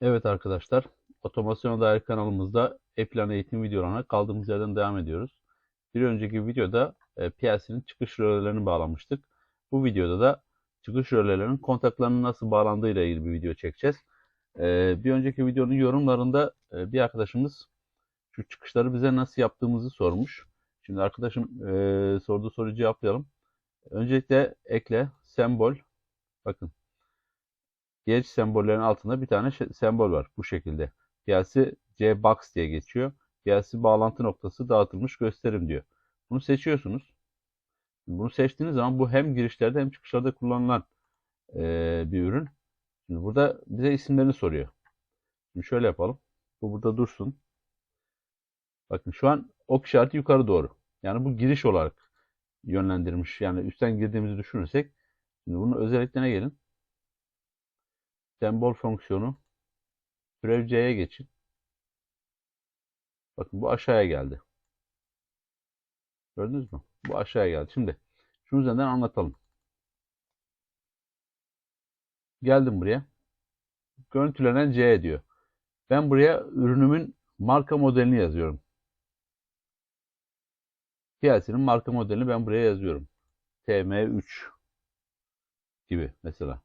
Evet arkadaşlar, Otomasyona dair kanalımızda e-plan eğitim videolarına kaldığımız yerden devam ediyoruz. Bir önceki videoda e, PLC'nin çıkış rölelerini bağlamıştık. Bu videoda da çıkış rölelerinin kontaklarının nasıl bağlandığı ile ilgili bir video çekeceğiz. E, bir önceki videonun yorumlarında e, bir arkadaşımız şu çıkışları bize nasıl yaptığımızı sormuş. Şimdi arkadaşım e, sorduğu soruyu cevaplayalım. Öncelikle ekle, sembol, bakın Geç sembollerin altında bir tane sembol var bu şekilde. PLC C-Box diye geçiyor. PLC bağlantı noktası dağıtılmış gösterim diyor. Bunu seçiyorsunuz. Bunu seçtiğiniz zaman bu hem girişlerde hem çıkışlarda kullanılan eee, bir ürün. Şimdi burada bize isimlerini soruyor. Şimdi şöyle yapalım. Bu burada dursun. Bakın şu an ok işareti yukarı doğru. Yani bu giriş olarak yönlendirmiş. Yani üstten girdiğimizi düşünürsek. Şimdi bunun özelliklerine gelin. Sembol fonksiyonu türev C'ye geçin. Bakın bu aşağıya geldi. Gördünüz mü? Bu aşağıya geldi. Şimdi şunu üzerinden anlatalım. Geldim buraya. Görüntülenen C diyor. Ben buraya ürünümün marka modelini yazıyorum. PLC'nin marka modelini ben buraya yazıyorum. TM3 gibi mesela.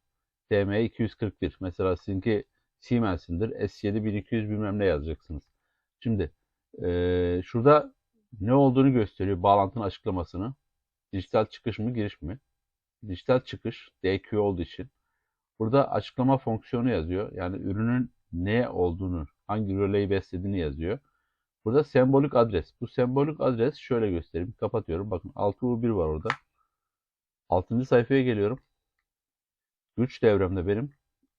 TM241 mesela sizinki Siemens'indir. S7 1200 bilmem ne yazacaksınız. Şimdi eee, şurada ne olduğunu gösteriyor bağlantının açıklamasını. Dijital çıkış mı giriş mi? Dijital çıkış DQ olduğu için. Burada açıklama fonksiyonu yazıyor. Yani ürünün ne olduğunu, hangi röleyi beslediğini yazıyor. Burada sembolik adres. Bu sembolik adres şöyle göstereyim. Kapatıyorum. Bakın 6U1 var orada. 6. sayfaya geliyorum. Güç devremde benim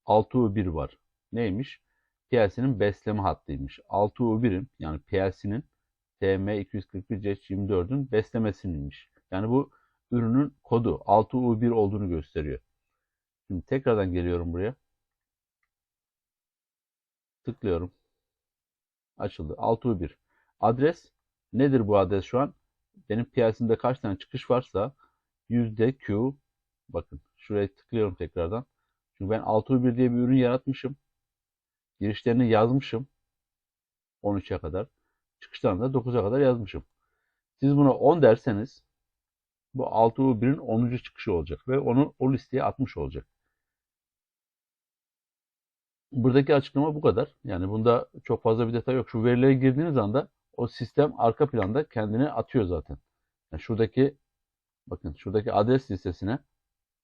6U1 var. Neymiş? PLC'nin besleme hattıymış. 6U1'in yani PLC'nin TM241C24'ün beslemesiniymiş. Yani bu ürünün kodu 6U1 olduğunu gösteriyor. Şimdi tekrardan geliyorum buraya. Tıklıyorum. Açıldı. 6U1. Adres nedir bu adres şu an? Benim PLC'mde kaç tane çıkış varsa %Q bakın şuraya tıklıyorum tekrardan. Çünkü ben 6U1 diye bir ürün yaratmışım. Girişlerini yazmışım. 13'e kadar. Çıkışlarını da 9'a kadar yazmışım. Siz buna 10 derseniz bu 6U1'in 10. çıkışı olacak ve onu o listeye atmış olacak. Buradaki açıklama bu kadar. Yani bunda çok fazla bir detay yok. Şu verilere girdiğiniz anda o sistem arka planda kendini atıyor zaten. Yani şuradaki bakın şuradaki adres listesine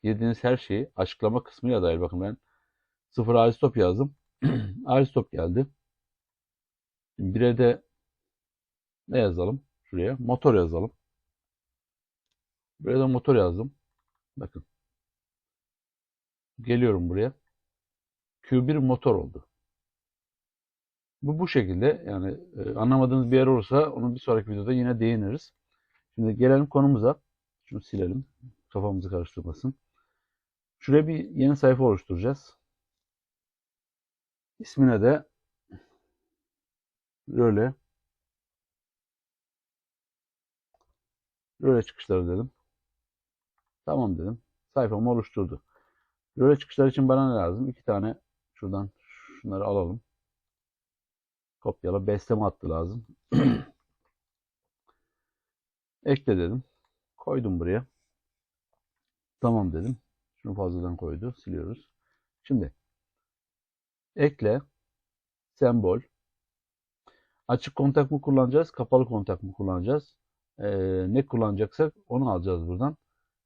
girdiğiniz her şeyi açıklama kısmıyla dair bakın ben sıfır Aristop yazdım. Aristop geldi. Bire de ne yazalım? Şuraya motor yazalım. Buraya da motor yazdım. Bakın. Geliyorum buraya. Q1 motor oldu. Bu bu şekilde yani e, anlamadığınız bir yer olursa onu bir sonraki videoda yine değiniriz. Şimdi gelelim konumuza. Şunu silelim. Kafamızı karıştırmasın. Şuraya bir yeni sayfa oluşturacağız. İsmine de böyle böyle çıkışları dedim. Tamam dedim. Sayfamı oluşturdu. Böyle çıkışlar için bana ne lazım? İki tane şuradan şunları alalım. Kopyala. Besleme hattı lazım. Ekle dedim. Koydum buraya. Tamam dedim. Şunu fazladan koydu. Siliyoruz. Şimdi ekle sembol açık kontak mı kullanacağız? Kapalı kontak mı kullanacağız? Ee, ne kullanacaksak onu alacağız buradan.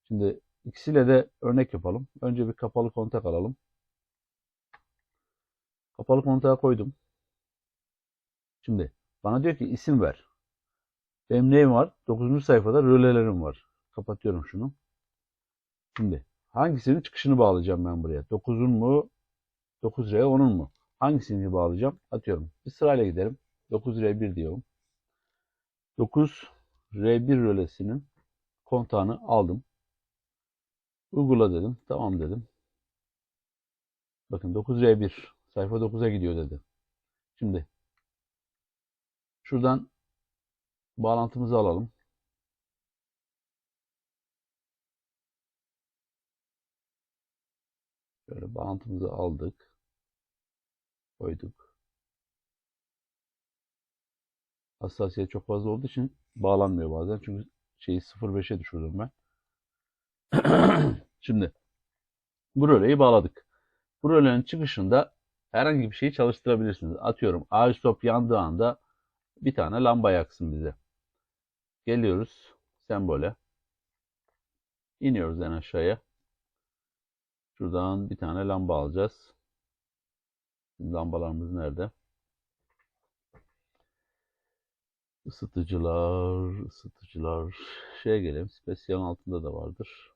Şimdi ikisiyle de örnek yapalım. Önce bir kapalı kontak alalım. Kapalı kontağı koydum. Şimdi bana diyor ki isim ver. Benim neyim var? 9. sayfada rölelerim var. Kapatıyorum şunu. Şimdi hangisinin çıkışını bağlayacağım ben buraya? 9'un mu? 9R 10'un mu? Hangisini bağlayacağım? Atıyorum. Bir sırayla gidelim. 9R1 diyorum. 9R1 rölesinin kontağını aldım. Uygula dedim. Tamam dedim. Bakın 9R1 sayfa 9'a gidiyor dedi. Şimdi şuradan bağlantımızı alalım. Şöyle bağlantımızı aldık. Koyduk. Hassasiyet çok fazla olduğu için bağlanmıyor bazen. Çünkü şeyi 0.5'e düşürdüm ben. Şimdi bu röleyi bağladık. Bu rölenin çıkışında herhangi bir şeyi çalıştırabilirsiniz. Atıyorum stop yandığı anda bir tane lamba yaksın bize. Geliyoruz sembole. İniyoruz en aşağıya. Şuradan bir tane lamba alacağız. Lambalarımız nerede? Isıtıcılar, ısıtıcılar. Şeye gelelim. Spesiyalın altında da vardır.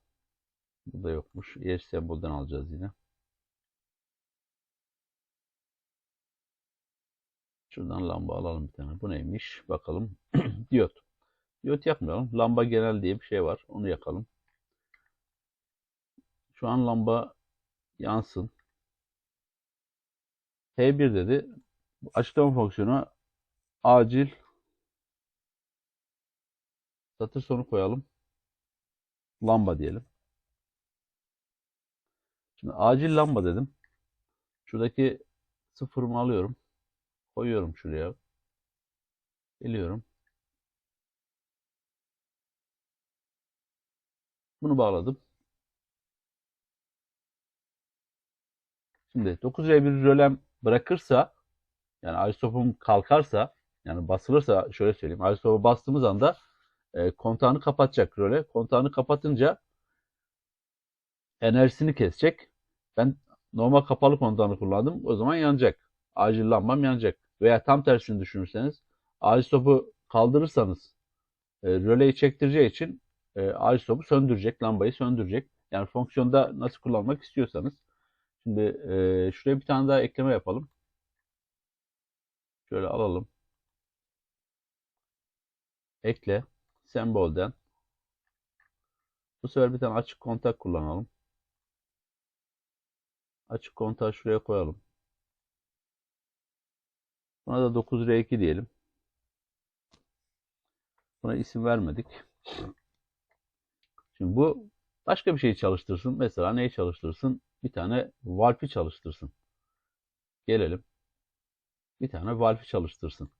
Bu da yokmuş. Yer sembolden alacağız yine. Şuradan lamba alalım bir tane. Bu neymiş? Bakalım. Diyot. Diyot yakmayalım. Lamba genel diye bir şey var. Onu yakalım. Şu an lamba yansın. H1 dedi. Açıklama fonksiyonu acil satır sonu koyalım. Lamba diyelim. Şimdi acil lamba dedim. Şuradaki sıfırımı alıyorum. Koyuyorum şuraya. Geliyorum. Bunu bağladım. Şimdi 9R bir rölem bırakırsa yani iStop'um kalkarsa yani basılırsa şöyle söyleyeyim. iStop'a bastığımız anda e, kontağını kapatacak röle. Kontağını kapatınca enerjisini kesecek. Ben normal kapalı kontağını kullandım. O zaman yanacak. Acil lambam yanacak. Veya tam tersini düşünürseniz iStop'u kaldırırsanız e, röleyi çektireceği için e, iStop'u söndürecek. Lambayı söndürecek. Yani fonksiyonda nasıl kullanmak istiyorsanız Şimdi e, şuraya bir tane daha ekleme yapalım. Şöyle alalım. Ekle. Sembolden. Bu sefer bir tane açık kontak kullanalım. Açık kontağı şuraya koyalım. Buna da 9R2 diyelim. Buna isim vermedik. Şimdi bu başka bir şey çalıştırsın. Mesela neyi çalıştırsın? Bir tane valfi çalıştırsın. Gelelim. Bir tane valfi çalıştırsın.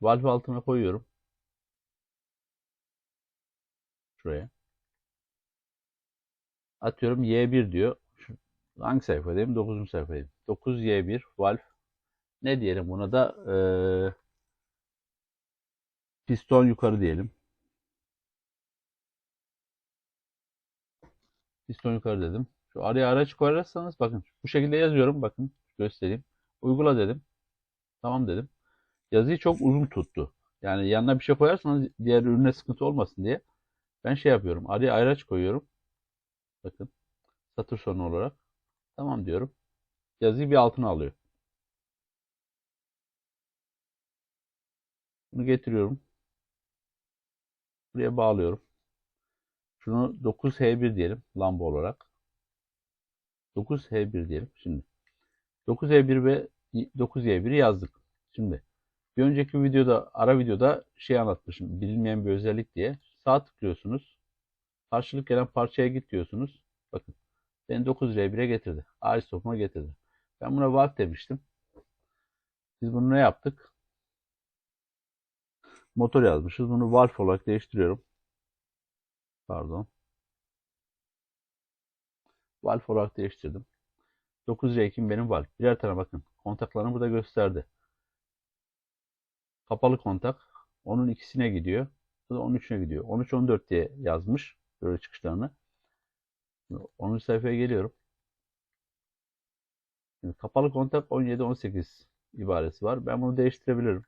Valfi altına koyuyorum. Şuraya. Atıyorum Y1 diyor. Şu, hangi sayfadayım? 9. sayfadayım. 9Y1 valf. Ne diyelim buna da? Ee, piston yukarı diyelim. Piston yukarı dedim. Şu araya araç koyarsanız bakın bu şekilde yazıyorum. Bakın göstereyim. Uygula dedim. Tamam dedim. Yazıyı çok uzun tuttu. Yani yanına bir şey koyarsanız diğer ürüne sıkıntı olmasın diye. Ben şey yapıyorum. Araya ayraç koyuyorum. Bakın. Satır sonu olarak. Tamam diyorum. Yazıyı bir altına alıyor. Bunu getiriyorum. Buraya bağlıyorum. Şunu 9H1 diyelim lamba olarak. 9H1 diyelim şimdi. 9H1 ve 9Y1'i yazdık. Şimdi bir önceki videoda ara videoda şey anlatmışım. Bilinmeyen bir özellik diye. Sağ tıklıyorsunuz. Karşılık gelen parçaya git diyorsunuz. Bakın beni 9R1'e getirdi. iStop'uma getirdi. Ben buna valve demiştim. Biz bunu ne yaptık? Motor yazmışız. Bunu valve olarak değiştiriyorum. Pardon. Valve olarak değiştirdim. 9R2 benim valve. Birer tane bakın. Kontaklarını burada gösterdi. Kapalı kontak. Onun ikisine gidiyor. Bu da 13'üne gidiyor. 13-14 diye yazmış. Böyle çıkışlarını. 10. sayfaya geliyorum. Şimdi kapalı kontak 17-18 ibaresi var. Ben bunu değiştirebilirim.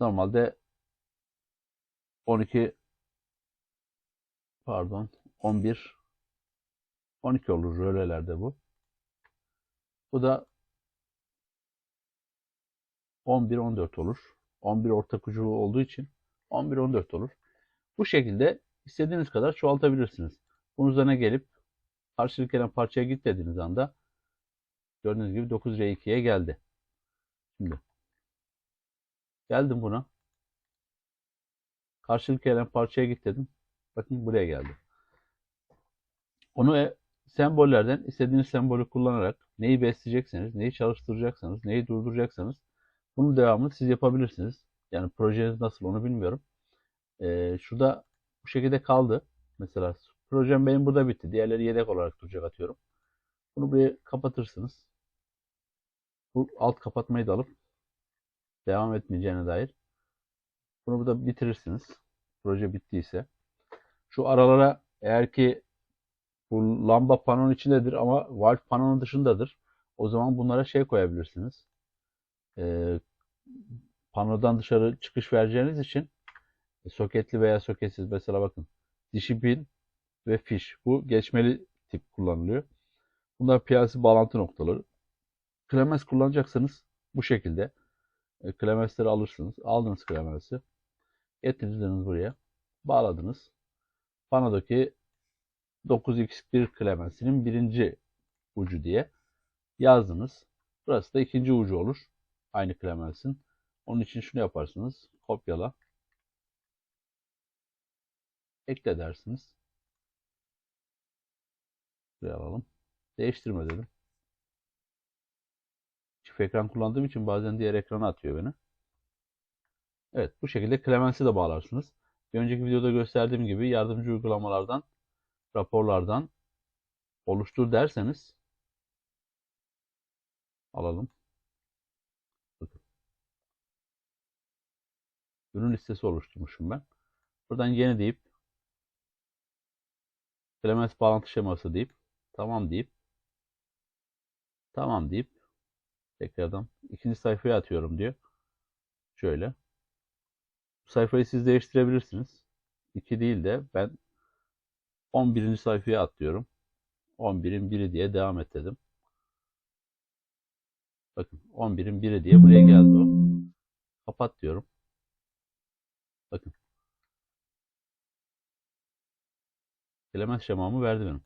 Normalde 12 pardon 11 12 olur rölelerde bu. Bu da 11-14 olur. 11 ortak ucu olduğu için 11-14 olur. Bu şekilde istediğiniz kadar çoğaltabilirsiniz. Bunun üzerine gelip karşılık gelen parçaya git dediğiniz anda gördüğünüz gibi 9R2'ye geldi. Şimdi geldim buna. Karşılık gelen parçaya git dedim. Bakın buraya geldi. Onu sembollerden istediğiniz sembolü kullanarak neyi besleyecekseniz, neyi çalıştıracaksanız, neyi durduracaksanız bunun devamını siz yapabilirsiniz. Yani projeniz nasıl onu bilmiyorum. Ee, şurada bu şekilde kaldı. Mesela projem benim burada bitti. Diğerleri yedek olarak duracak atıyorum. Bunu buraya kapatırsınız. Bu alt kapatmayı da alıp devam etmeyeceğine dair. Bunu burada bitirirsiniz. Proje bittiyse. Şu aralara eğer ki bu lamba panonun içindedir ama valve panonun dışındadır. O zaman bunlara şey koyabilirsiniz. Ee, panodan dışarı çıkış vereceğiniz için e, soketli veya soketsiz mesela bakın dişi pin ve fiş. Bu geçmeli tip kullanılıyor. Bunlar PLC bağlantı noktaları. Klemens kullanacaksanız bu şekilde e, klemensleri alırsınız. Aldınız klemensi. Getirdiniz buraya. Bağladınız. Panodaki 9x1 klemensinin birinci ucu diye yazdınız. Burası da ikinci ucu olur. Aynı klemensin. Onun için şunu yaparsınız. Kopyala. Ekle dersiniz. Buraya alalım. Değiştirme dedim. Çift ekran kullandığım için bazen diğer ekrana atıyor beni. Evet bu şekilde Clemens'i de bağlarsınız. Bir önceki videoda gösterdiğim gibi yardımcı uygulamalardan, raporlardan oluştur derseniz alalım. Ürün listesi oluşturmuşum ben. Buradan yeni deyip Clemens bağlantı şeması deyip tamam deyip tamam deyip tekrardan ikinci sayfaya atıyorum diyor. Şöyle. Sayfayı siz değiştirebilirsiniz. 2 değil de ben 11. sayfaya atlıyorum. 11'in 1'i diye devam et dedim. Bakın 11'in 1'i diye buraya geldi o. Kapat diyorum. Bakın. Element şemamı verdi benim.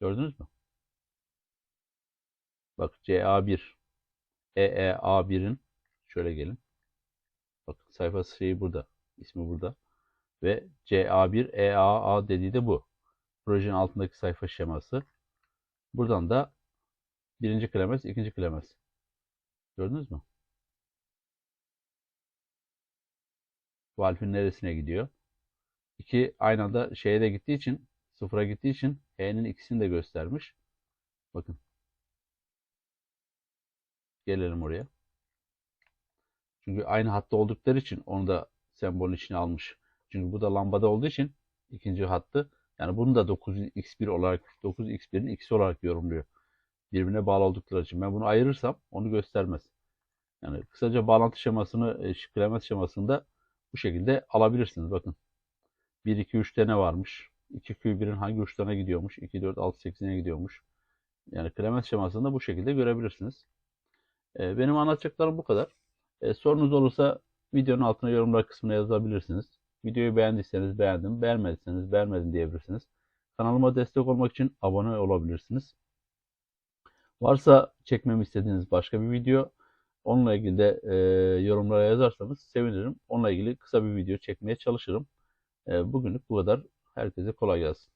Gördünüz mü? Bak CA1 EEA1'in şöyle gelin. Bakın sayfa şeyi burada. ismi burada. Ve CA1 EAA dediği de bu. Projenin altındaki sayfa şeması. Buradan da birinci klames, ikinci klames. Gördünüz mü? Valfin neresine gidiyor? İki aynı anda şeye de gittiği için sıfıra gittiği için H'nin ikisini de göstermiş. Bakın. Gelelim oraya. Çünkü aynı hatta oldukları için onu da sembolün içine almış. Çünkü bu da lambada olduğu için ikinci hattı. Yani bunu da 9x1 olarak 9x1'in x'i olarak yorumluyor. Birbirine bağlı oldukları için. Ben bunu ayırırsam onu göstermez. Yani kısaca bağlantı şemasını, şifreleme şemasında bu şekilde alabilirsiniz. Bakın. 1, 2, 3'te ne varmış? 2 Q1'in hangi uçlarına gidiyormuş? 2, 4, 6, 8'ine gidiyormuş. Yani Clemens şemasında bu şekilde görebilirsiniz. Ee, benim anlatacaklarım bu kadar. Ee, sorunuz olursa videonun altına yorumlar kısmına yazabilirsiniz. Videoyu beğendiyseniz beğendim, beğenmediyseniz beğenmedim diyebilirsiniz. Kanalıma destek olmak için abone olabilirsiniz. Varsa çekmemi istediğiniz başka bir video, onunla ilgili de e, yorumlara yazarsanız sevinirim. Onunla ilgili kısa bir video çekmeye çalışırım. E, bugünlük bu kadar. Herkese kolay gelsin.